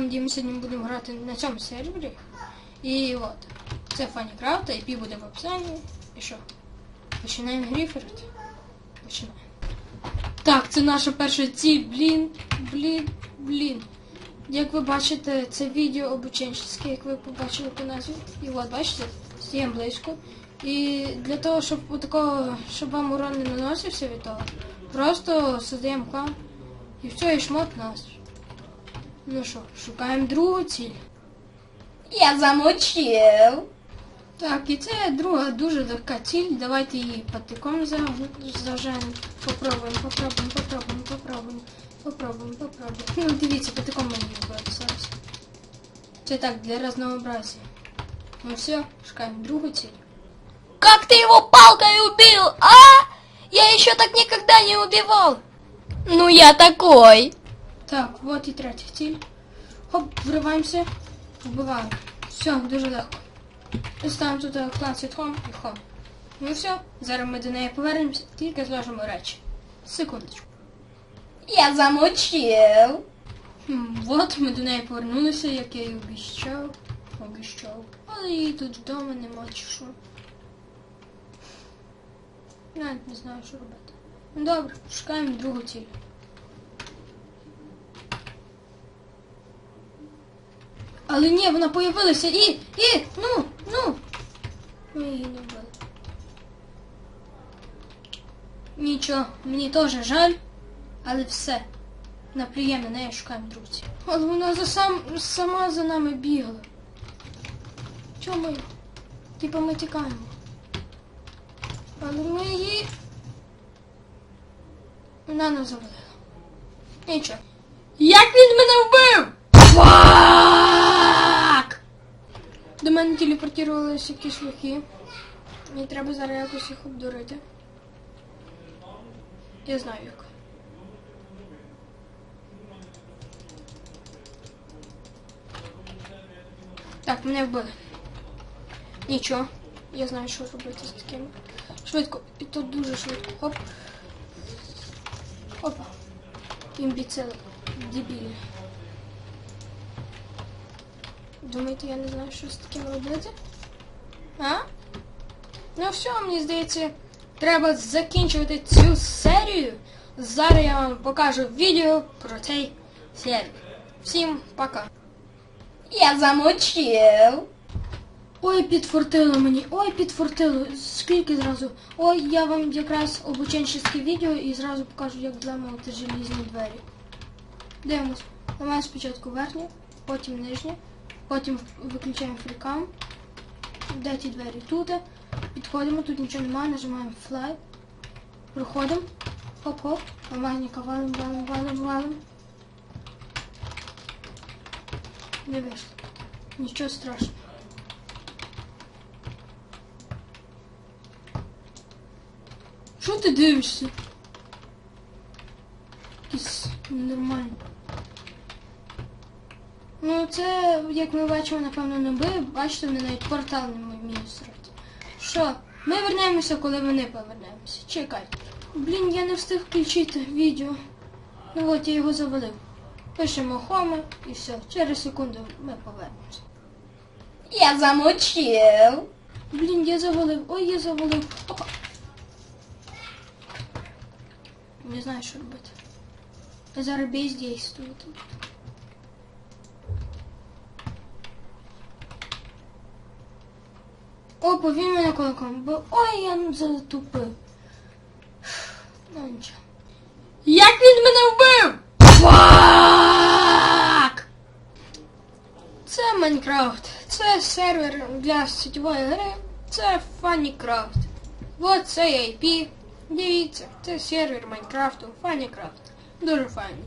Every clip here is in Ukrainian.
каналом, де ми сьогодні будемо грати на цьому сервері. І от. Це Фанікрафт, IP буде в описанні. І що? Починаємо гріферити. Починаємо. Так, це наша перша ціль. Блін, блін, блін. Як ви бачите, це відео обученчеське, як ви побачили по назві. І от, бачите, стаємо близько. І для того, щоб такого, щоб вам урон не наносився від того, просто создаємо клан. І все, і шмот нас. Ну що, шукаємо другу ціль. Я замочив. Так, і це друга дуже легка ціль. Давайте її патиком за- зажжемо. Попробуємо, попробуємо, попробуємо, попробуємо, попробуємо, попробуємо. Ну, дивіться, патиком мені вбивати зараз. Це так, для разнообразия. Ну все, шукаємо другу ціль. Как ты его палкой убил, а? Я еще так никогда не убивал. Ну я такой. Так, от і третя ціль. Хоп, вриваємося, вбиваємо. Все, дуже легко. Ставимо тут е, клан світхом і хом. Ну і все, зараз ми до неї повернемося, тільки зложимо речі. Секундочку. Я замочив. От ми до неї повернулися, як я і обіщав. Обіщав. Але її тут вдома нема чи. Навіть не знаю, що робити. Ну добре, шукаємо другу ціль. Але ні, вона появилася і, і, ну, ну. Ми її не вбили. Нічого, мені теж жаль, але все. Наприємно, неї шукаємо друзі. Але вона за сам, сама за нами бігала. Чому ми? Типа ми тікаємо. Але ми її. Вона нас завалила. Нічого. Як він мене вбив? До мене телепортувалися якісь лохи. Мені треба зараз якось їх обдурити. Я знаю як. Так, мене вбили. Нічого. Я знаю, що робити з таким. Швидко. І тут дуже швидко. Хоп. Опа. Імбіцили. Дебілі. Думаєте, я не знаю, що з таким робити? А? Ну все, мені здається, треба закінчувати цю серію. Зараз я вам покажу відео про цей сервер. Всім пока. Я замочив. Ой, підфортило мені, ой, підфортило. Скільки зразу? Ой, я вам якраз обученчеське відео і зразу покажу, як зламувати желізні двері. Дивимось. Ламаємо спочатку верхню, потім нижню, потім виключаємо фрікам. Де ті двері? Тут. Підходимо, тут нічого немає, нажимаємо fly. Проходимо. Хоп-хоп. Ламальника валим, валим, валим, валим. Не вийшло. Нічого страшного. Що ти дивишся? Якийсь нормально. Ну це, як ми бачимо, напевно, не ви. Бачите, вони навіть портал не вміють строїти. Що? Ми вернемося, коли вони повернемося. Чекайте. Блін, я не встиг включити відео. Ну от я його завалив. Пишемо хоми і все. Через секунду ми повернемося. Я замочив. Блін, я завалив. Ой, я завалив. Опа. Не знаю, що робити. Зараз бездействую тут. Опа, він мене кулаком бив. Ой, я затупив. Ну нічого. Як він мене вбив? Фак! Це Майнкрафт. Це сервер для сетєвої гри. Це Фанікрафт. Вот це IP. Дивіться, це сервер Майнкрафту Фанікрафт. Дуже файний.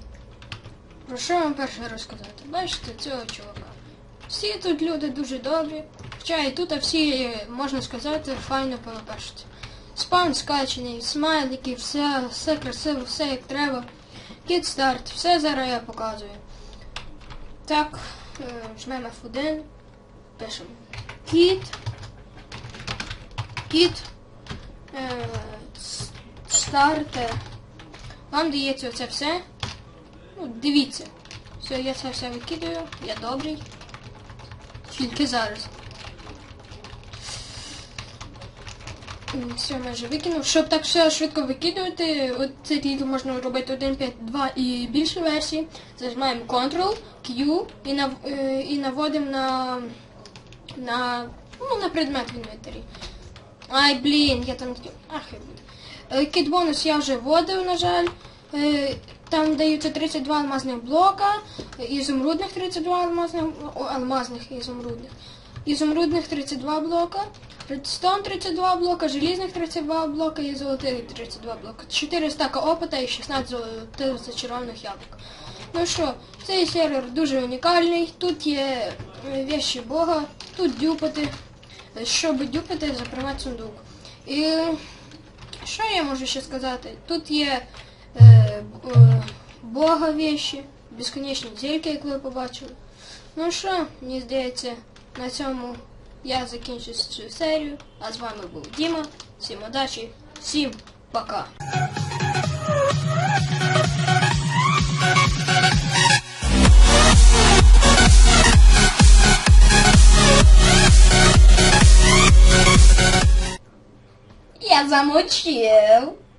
Про що вам перше розказати? Бачите цього чувака. Всі тут люди дуже добрі. Хоча і тут всі, можна сказати, файно побачите. Спаун скачений, смайлики, все, все красиво, все як треба. Кіт старт, все зараз я показую. Так, е, жмемо F1, пишемо кіт, кіт, е, с- старт. Вам дається оце все. Ну, дивіться. Все, я це все викидаю. Я добрий. Тільки зараз. Все, майже викинув. Щоб так все швидко викидувати, от цей тільки можна робити 1.5.2 і більше версій. Зажимаємо Ctrl, Q е, і наводимо на, на, ну, на предмет в інвентарі. Ай, блін, я там... Ах, і буде. Е, Кіт бонус я вже вводив, на жаль. Е, Там даються 32 алмазних блока, ізумрудних 32 алмазних, алмазних ізумрудних. Ізумрудних 32 блока, редстон 32 блока, желізних 32 блока і золотих 32 блока. 4 стака опита і 16 золотих зачарованих яблук. Ну що, цей сервер дуже унікальний. Тут є е, вещі Бога, тут дюпати. Щоб дюпати, запривати сундук. І що я можу ще сказати? Тут є е, е, Бога вещі, безконечні зельки, як ви побачили. Ну що, мені здається, на цьому я закінчу цю серію. А з вами був Діма. Всім удачі, всім пока. Я замочив.